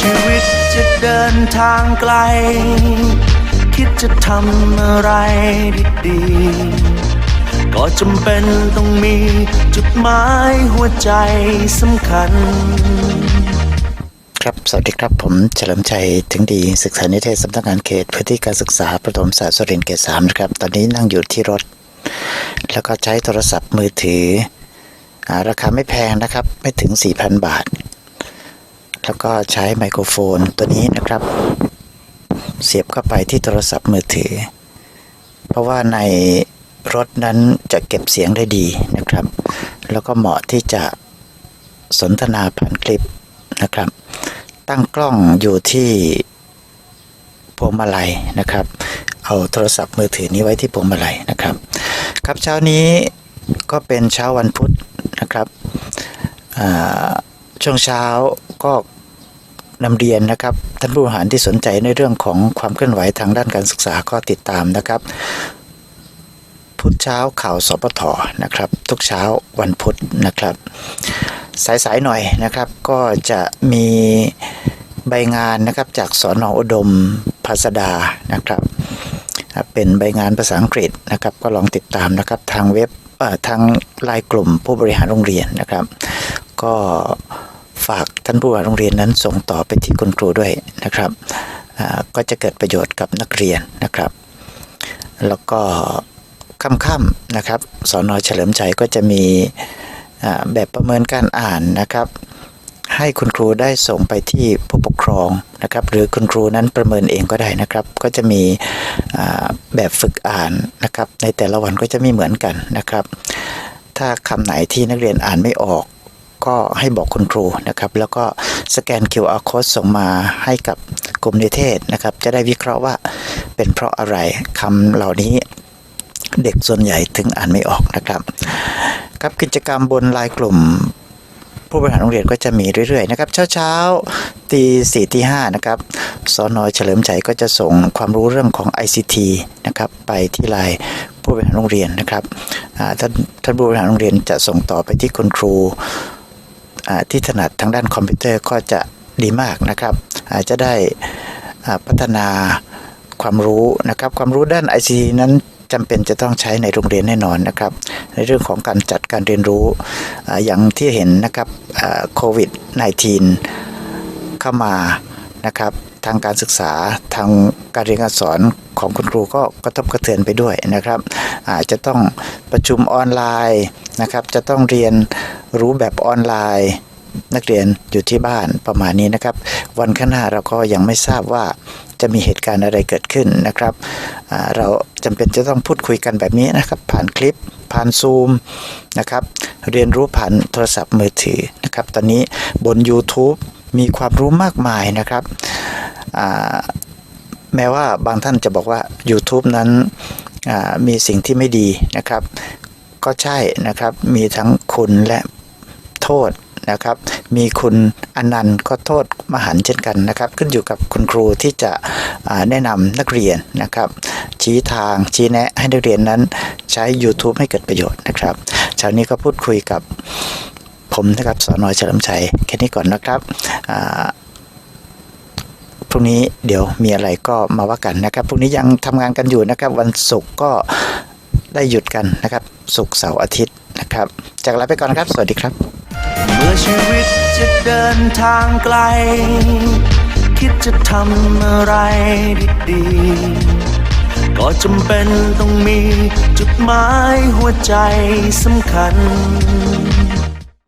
ชีวิตจะเดินทางไกล คิดจะทำอะไรดีๆก็จำเป็นต้องมีจุดหมายหัวใจสำคัญ ครับ สวัสดีครับผมเฉลิมชัยถึงดีศึกษานิเทศสำนักงานเขตพื้นที่การศึกษาประถมศาสตร์สุรินทร์เขตสามนะครับ ตอนนี้นั่งอยู่ที่รถ แล้วก็ใช้โทรศัพท์มือถืออราคาไม่แพงนะครับ ไม่ถึง 4,000 บาท แล้วก็ใช้ไมโครโฟนตัวนี้นะครับ เสียบเข้าไปที่โทรศัพท์มือถือ เพราะว่าในรถนั้นจะเก็บเสียงได้ดีนะครับ แล้วก็เหมาะที่จะสนทนาผ่านคลิปนะครับ ตั้งกล้องอยู่ที่พวงมาลัยนะครับ เอาโทรศัพท์มือถือนี้ไว้ที่พวงมาลัยนะครับ ครับเช้านี้ก็เป็นเช้าวันพุธนะครับช่วงเช้าก็ นำเรียนนะครับท่านผู้บริหารที่สนใจในเรื่องของความเคลื่อนไหวทางด้านการศึกษาก็ติดตามนะครับพุธเช้าข่าวสปทนะครับ ทุกเช้าวันพุธนะครับ สายๆหน่อยนะครับ ก็จะมีใบงานนะครับจากสอนออุดมภาสดานะครับ เป็นใบงานภาษาอังกฤษนะครับ ก็ลองติดตามนะครับทางเว็บทางไลน์กลุ่มผู้บริหารโรงเรียนนะครับ ก็ากท่านผู้บริหาโรงเรียนนั้นส่งต่อไปที่คุณครูด้วยนะครับก็จะเกิดประโยชน์กับนักเรียนนะครับ แล้วก็ค่ำๆนะครับสอนอเฉลิมชัยก็จะมีแบบประเมินการอ่านนะครับ ให้คุณครูได้ส่งไปที่ผู้ปกครองนะครับ หรือคุณครูนั้นประเมินเองก็ได้นะครับ ก็จะมีแบบฝึกอ่านนะครับ ในแต่ละวันก็จะไม่เหมือนกันนะครับ ถ้าคำไหนที่นักเรียนอ่านไม่ออก ก็ให้บอกคุณครูนะครับ แล้วก็สแกน QR code ส่งมาให้กับกลุ่มนิเทศนะครับ จะได้วิเคราะห์ว่าเป็นเพราะอะไรคำเหล่านี้เด็กส่วนใหญ่ถึงอ่านไม่ออกนะครับ ครับกิจกรรมบนไลน์กลุ่มผู้บริหารโรงเรียนก็จะมีเรื่อยๆนะครับ เช้าๆตีสี่ตีห้านะครับสอนอเฉลิมใจก็จะส่งความรู้เรื่องของ ICT นะครับไปที่ไลน์ผู้บริหารโรงเรียนนะครับท่านท่านผู้บริหารโรงเรียนจะส่งต่อไปที่คุณครู ที่ถนัดทางด้านคอมพิวเตอร์ก็จะดีมากนะครับ อาจจะได้พัฒนาความรู้นะครับความรู้ด้าน ICT นั้นจำเป็นจะต้องใช้ในโรงเรียนแน่นอนนะครับ ในเรื่องของการจัดการเรียนรู้ออย่างที่เห็นนะครับโควิด -19 เข้ามานะครับทางการศึกษาทางการเรียนการสอนของคุณครูก็กระทบกระเทือนไปด้วยนะครับอาจจะต้องประชุมออนไลน์นะครับ จะต้องเรียน รู้แบบออนไลน์ นักเรียนอยู่ที่บ้านประมาณนี้นะครับ วันข้างหน้าเราก็ยังไม่ทราบว่าจะมีเหตุการณ์อะไรเกิดขึ้นนะครับ เราจำเป็นจะต้องพูดคุยกันแบบนี้นะครับ ผ่านคลิป ผ่านซูมนะครับ เรียนรู้ผ่านโทรศัพท์มือถือนะครับ ตอนนี้บน YouTube มีความรู้มากมายนะครับ แม้ว่าบางท่านจะบอกว่า YouTube นั้นมีสิ่งที่ไม่ดีนะครับ ก็ใช่นะครับ มีทั้งคุณและ โทษนะครับ มีคุณอนันต์ก็โทษมหันเช่นกันนะครับ ขึ้นอยู่กับคุณครูที่จะแนะนำนักเรียนนะครับ ชี้ทางชี้แนะให้นักเรียนนั้นใช้ YouTube ให้เกิดประโยชน์นะครับเช้านี้ก็พูดคุยกับผมนะครับสอนอยเฉลิมชัยแค่นี้ก่อนนะครับพรุ่งนี้เดี๋ยวมีอะไรก็มาว่ากันนะครับพรุ่งนี้ยังทำงานกันอยู่นะครับ วันศุกร์ก็ได้หยุดกันนะครับศุกร์เสาร์อาทิตย์นะครับจากลาไปก่อนนะครับ สวัสดีครับ เมื่อชีวิตจะเดินทางไกล คิดจะทำอะไรดีๆ ก็จำเป็นต้องมีจุดหมายหัวใจสำคัญ